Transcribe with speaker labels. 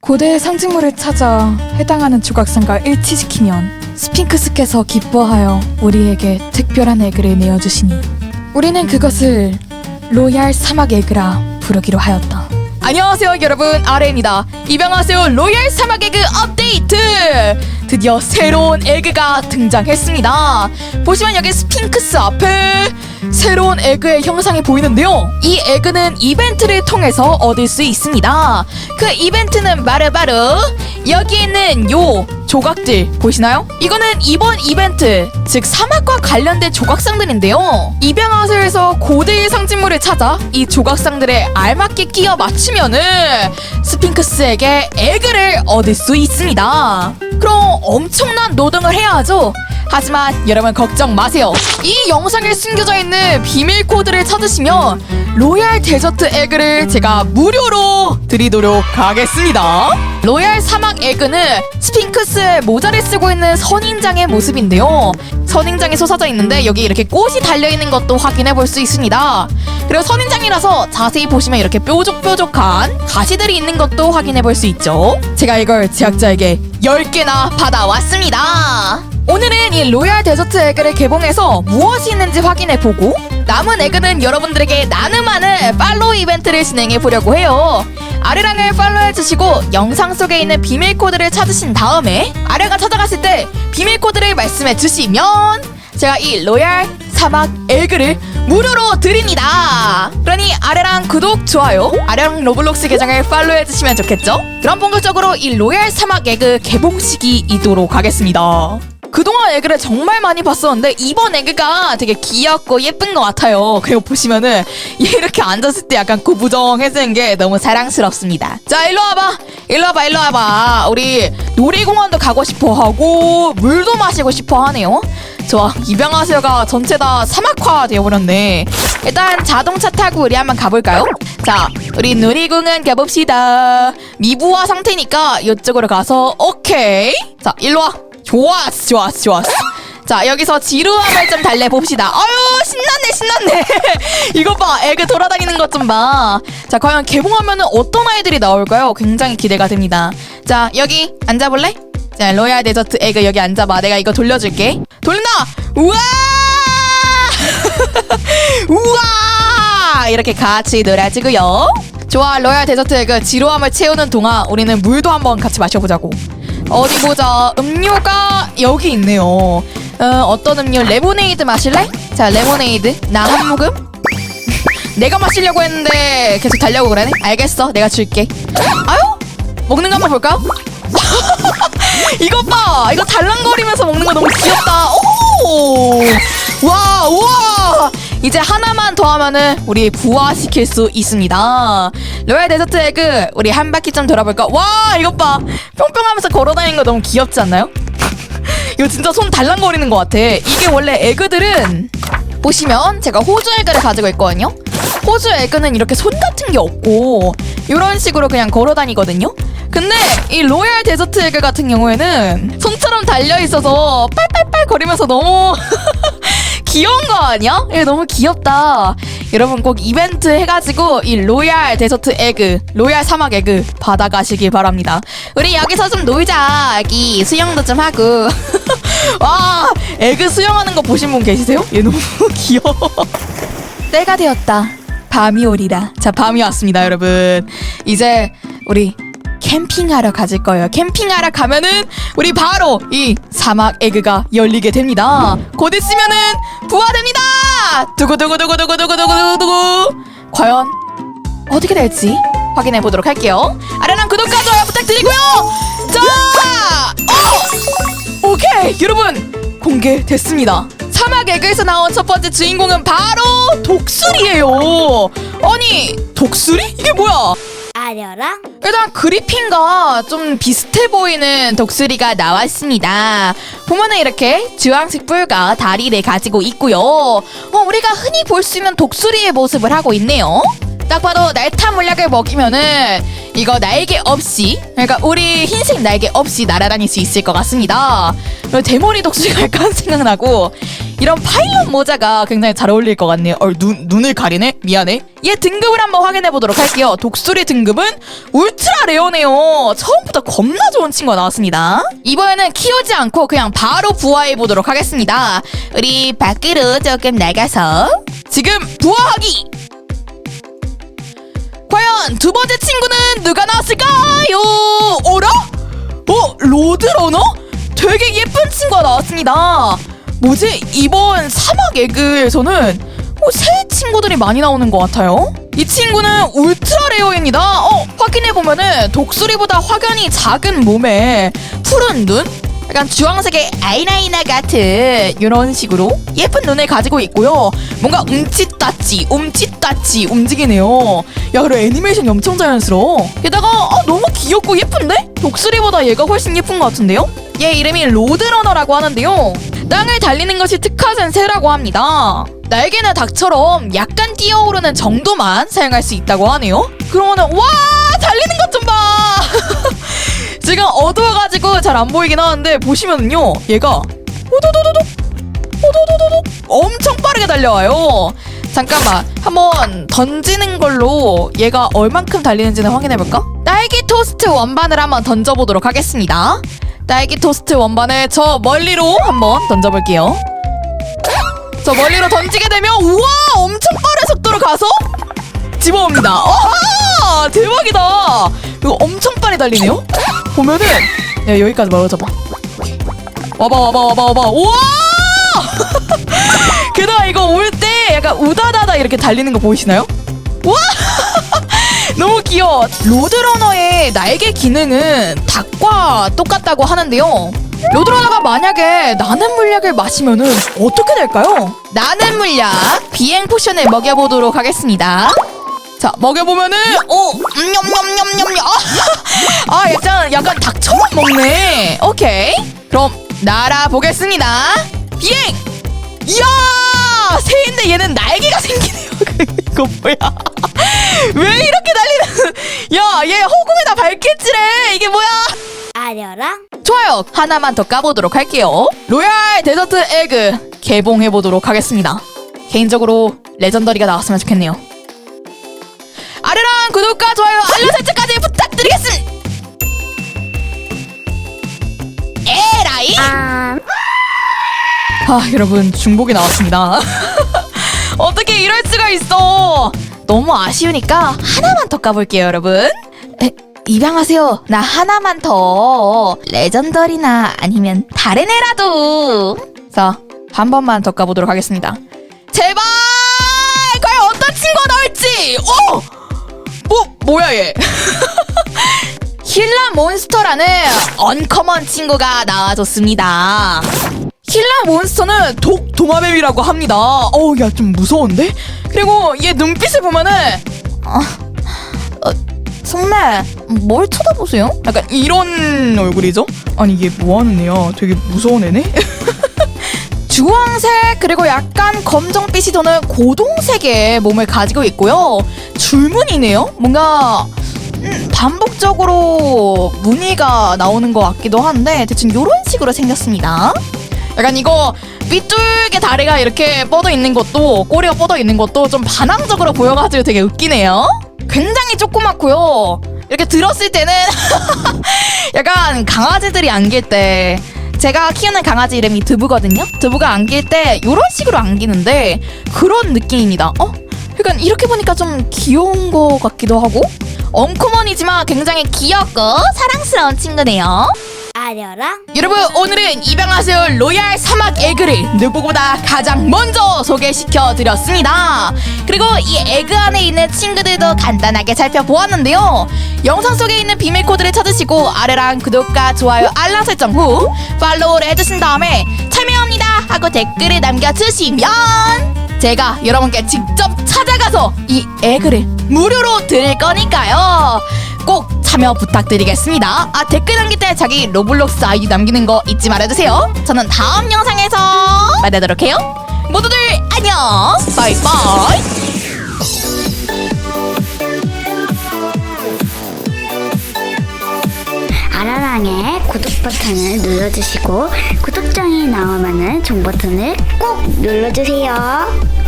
Speaker 1: 고대의 상징물을 찾아 해당하는 조각상과 일치시키면 스핑크스께서 기뻐하여 우리에게 특별한 에그를 내어주시니 우리는 그것을 로얄 사막 에그라 부르기로 하였다. 안녕하세요 여러분 아레입니다. 입양하세요 로얄 사막 에그 업데이트! 드디어 새로운 에그가 등장했습니다. 보시면 여기 스핑크스 앞에 새로운 에그의 형상이 보이는데요. 이 에그는 이벤트를 통해서 얻을 수 있습니다. 그 이벤트는 바로바로 여기 있는 요 조각들 보이시나요? 이거는 이번 이벤트 즉 사막과 관련된 조각상들인데요. 입양하세에서 고대의 상징물을 찾아 이 조각상들에 알맞게 끼워 맞추면은 스핑크스에게 에그를 얻을 수 있습니다. 그럼 엄청난 노동을 해야 하죠. 하지만 여러분 걱정 마세요. 이 영상에 숨겨져 있는 비밀 코드를 찾으시면 로얄 데저트 에그를 제가 무료로 드리도록 하겠습니다. 로얄 사막 에그는 스핑크스의 모자를 쓰고 있는 선인장의 모습인데요. 선인장이 솟아져 있는데 여기 이렇게 꽃이 달려 있는 것도 확인해 볼 수 있습니다. 그리고 선인장이라서 자세히 보시면 이렇게 뾰족뾰족한 가시들이 있는 것도 확인해 볼 수 있죠. 제가 이걸 제작자에게 10개나 받아왔습니다. 오늘은 이 로얄 데저트 에그를 개봉해서 무엇이 있는지 확인해 보고 남은 에그는 여러분들에게 나눔하는 팔로우 이벤트를 진행해 보려고 해요. 아래랑을 팔로우해 주시고 영상 속에 있는 비밀 코드를 찾으신 다음에 아래가 찾아갔을 때 비밀 코드를 말씀해 주시면 제가 이 로얄 사막 에그를 무료로 드립니다. 그러니 아래랑 구독, 좋아요, 아래랑 로블록스 계정을 팔로우 해 주시면 좋겠죠? 그럼 본격적으로 이 로얄 사막 에그 개봉식이 있도록 하겠습니다. 그동안 에그를 정말 많이 봤었는데 이번 에그가 되게 귀엽고 예쁜 것 같아요. 그리고 보시면은 얘 이렇게 앉았을 때 약간 구부정해지는 게 너무 사랑스럽습니다. 자 일로 와봐, 일로 와봐, 일로 와봐. 우리 놀이공원도 가고 싶어 하고 물도 마시고 싶어 하네요. 좋아 입양하세요가 전체 다 사막화 되어버렸네. 일단 자동차 타고 우리 한번 가볼까요? 자 우리 놀이공원 가봅시다. 미부화 상태니까 이쪽으로 가서 오케이. 자 일로 와. 좋았어 좋았어 좋았어 자 여기서 지루함을 좀 달래봅시다 아유 신났네 신났네 이것 봐 애가 돌아다니는 것 좀봐자 과연 개봉하면은 어떤 아이들이 나올까요 굉장히 기대가 됩니다 자 여기 앉아볼래? 자 로얄 데저트 에그 여기 앉아봐. 내가 이거 돌려줄게. 돌린다 우와! 우와! 이렇게 같이 놀아주고요. 좋아 로얄 데저트 에그 지루함을 채우는 동안 우리는 물도 한번 같이 마셔보자고. 어디 보자. 음료가 여기 있네요. 어, 어떤 음료? 레모네이드 마실래? 자 레모네이드. 나 한 모금? 내가 마시려고 했는데 계속 달려고 그러네. 알겠어. 내가 줄게. 아유 먹는 거 한번 볼까? 이것 봐! 이거 달랑거리면서 먹는 거 너무 귀엽다. 오 와 우와! 이제 하나만 더 하면은 우리 부화시킬 수 있습니다. 로얄 데저트 에그 우리 한 바퀴 좀 돌아볼까? 와 이것 봐! 뿅뿅하면서 걸어다니는 거 너무 귀엽지 않나요? 이거 진짜 손 달랑거리는 것 같아. 이게 원래 에그들은 보시면 제가 호주 에그를 가지고 있거든요. 호주 에그는 이렇게 손 같은 게 없고 이런 식으로 그냥 걸어 다니거든요 근데 이 로얄 데저트 에그 같은 경우에는 손처럼 달려 있어서 빨빨빨 거리면서 너무 귀여운 거 아니야? 이거 너무 귀엽다. 여러분 꼭 이벤트 해가지고 이 로얄 데저트 에그, 로얄 사막 에그 받아가시길 바랍니다. 우리 여기서 좀 놀자. 여기 수영도 좀 하고. 와, 에그 수영하는 거 보신 분 계시세요? 얘 너무 귀여워. 때가 되었다. 밤이 오리라. 자, 밤이 왔습니다, 여러분. 이제 우리 캠핑하러 가질 거예요. 캠핑하러 가면은 우리 바로 이 사막 에그가 열리게 됩니다. 곧 있으면은 부활됩니다. 두구두구두구두구두구두구두구. 과연 어떻게 될지 확인해 보도록 할게요. 아래랑 구독과 좋아요 부탁드리고요. 자, 어, 오케이 여러분 공개됐습니다. 사막 에그에서 나온 첫 번째 주인공은 바로 독수리예요. 아니 독수리 이게 뭐야?
Speaker 2: 아려랑
Speaker 1: 일단 그리핀과 좀 비슷해 보이는 독수리가 나왔습니다. 보면은 이렇게 주황색 뿔과 다리를 가지고 있고요. 어, 우리가 흔히 볼 수 있는 독수리의 모습을 하고 있네요. 딱 봐도 날타 물약을 먹이면은 이거 날개 없이 그러니까 우리 흰색 날개 없이 날아다닐 수 있을 것 같습니다. 그리고 대머리 독수리가 약간 생각나고 이런 파일럿 모자가 굉장히 잘 어울릴 것 같네요. 어, 눈, 눈을 가리네? 미안해. 얘 등급을 한번 확인해 보도록 할게요. 독수리 등급은 울트라 레어네요. 처음부터 겁나 좋은 친구가 나왔습니다. 이번에는 키우지 않고 그냥 바로 부화해 보도록 하겠습니다. 우리 밖으로 조금 나가서 지금 부화하기! 과연 두 번째 친구는 누가 나왔을까요? 어라? 어? 로드러너? 되게 예쁜 친구가 나왔습니다. 뭐지? 이번 사막 에그에서는 어, 새 친구들이 많이 나오는 것 같아요. 이 친구는 울트라 레어입니다. 어, 확인해보면은 독수리보다 확연히 작은 몸에 푸른 눈? 약간 주황색의 아이라이너 같은 이런 식으로 예쁜 눈을 가지고 있고요. 뭔가 움찔따찌, 움찔따찌 움직이네요. 야, 그리고 애니메이션이 엄청 자연스러워. 게다가 어, 너무 귀엽고 예쁜데? 독수리보다 얘가 훨씬 예쁜 것 같은데요? 얘 이름이 로드러너라고 하는데요. 땅을 달리는 것이 특화된 새라고 합니다. 날개는 닭처럼 약간 뛰어오르는 정도만 사용할 수 있다고 하네요. 그러면은 와 달리는 것 좀 봐. 지금 어두워가지고 잘 안 보이긴 하는데 보시면은요 얘가 오도도도도 오도도도도 엄청 빠르게 달려와요. 잠깐만 한번 던지는 걸로 얘가 얼만큼 달리는지는 확인해볼까? 딸기 토스트 원반을 한번 던져보도록 하겠습니다. 딸기 토스트 원반을 저 멀리로 한번 던져볼게요. 저 멀리로 던지게 되면 우와 엄청 빠른 속도로 가서 집어옵니다. 와 대박이다. 이거 엄청 빨리 달리네요. 보면은 야 여기까지 멀어져봐. 와봐 와봐 와봐 와봐. 우와! 게다가 이거 올 때 약간 우다다다 이렇게 달리는 거 보이시나요? 와! 너무 귀여워. 로드러너의 날개 기능은 닭과 똑같다고 하는데요. 로드러너가 만약에 나는 물약을 마시면은 어떻게 될까요? 나는 물약 비행 포션을 먹여보도록 하겠습니다. 자 먹여보면은 오 냠냠냠냠냠 아, 아 약간 약간 닭처럼 먹네. 오케이 그럼 날아 보겠습니다. 비행. 이야 새인데 얘는 날개가 생기네요. 이거 뭐야? 왜 이렇게 달리는? 야, 얘 허공에다 발길질해. 이게 뭐야?
Speaker 2: 아려라
Speaker 1: 좋아요. 하나만 더 까보도록 할게요. 로얄 데저트 에그 개봉해 보도록 하겠습니다. 개인적으로 레전더리가 나왔으면 좋겠네요. 아래랑 구독과 좋아요, 알람 설정까지 부탁드리겠습니다. 에라이. 아아 여러분 중복이 나왔습니다. 어떻게 이럴 수가 있어? 너무 아쉬우니까 하나만 더 까볼게요 여러분. 에, 입양하세요. 나 하나만 더. 레전더리나 아니면 다른 애라도. 자 한 번만 더 까보도록 하겠습니다. 제발! 과연 어떤 친구가 나올지! 오! 뭐 뭐야 얘 힐라 몬스터라는 언커먼 친구가 나와줬습니다. 힐라 몬스터는 독 도마뱀이라고 합니다. 어우, 야, 좀 무서운데? 그리고 얘 눈빛을 보면은, 어, 어, 속내, 뭘 쳐다보세요? 약간 이런 얼굴이죠? 아니, 얘 뭐하는 애야? 되게 무서운 애네? 주황색 그리고 약간 검정빛이 도는 고동색의 몸을 가지고 있고요. 줄무늬네요. 뭔가 음, 반복적으로 무늬가 나오는 것 같기도 한데 대충 이런 식으로 생겼습니다. 약간 이거 삐뚤게 다리가 이렇게 뻗어 있는 것도 꼬리가 뻗어 있는 것도 좀 반항적으로 보여가지고 되게 웃기네요. 굉장히 조그맣고요. 이렇게 들었을 때는 약간 강아지들이 안길 때 제가 키우는 강아지 이름이 드부거든요. 드부가 안길 때 이런 식으로 안기는데 그런 느낌입니다. 어? 약간 이렇게 보니까 좀 귀여운 것 같기도 하고 엉커먼이지만 굉장히 귀엽고 사랑스러운 친구네요.
Speaker 2: 아려라
Speaker 1: 여러분 오늘은 입양하세요 로얄 사막 에그를 누구보다 가장 먼저 소개시켜 드렸습니다. 그리고 이 에그 안에 있는 친구들도 간단하게 살펴보았는데요. 영상 속에 있는 비밀 코드를 찾으시고 아래랑 구독과 좋아요 알람 설정 후 팔로우를 해주신 다음에 참여합니다 하고 댓글을 남겨주시면 제가 여러분께 직접 찾아가서 이 에그를 무료로 드릴 거니까요. 꼭 참여 부탁드리겠습니다. 아 댓글 남길 때 자기 로블록스 아이디 남기는 거 잊지 말아주세요. 저는 다음 영상에서 만나도록 해요. 모두들 안녕. 바이바이.
Speaker 3: ...에 구독 버튼을 눌러주시고 구독장이 나오면은 종 버튼을 꼭 눌러주세요.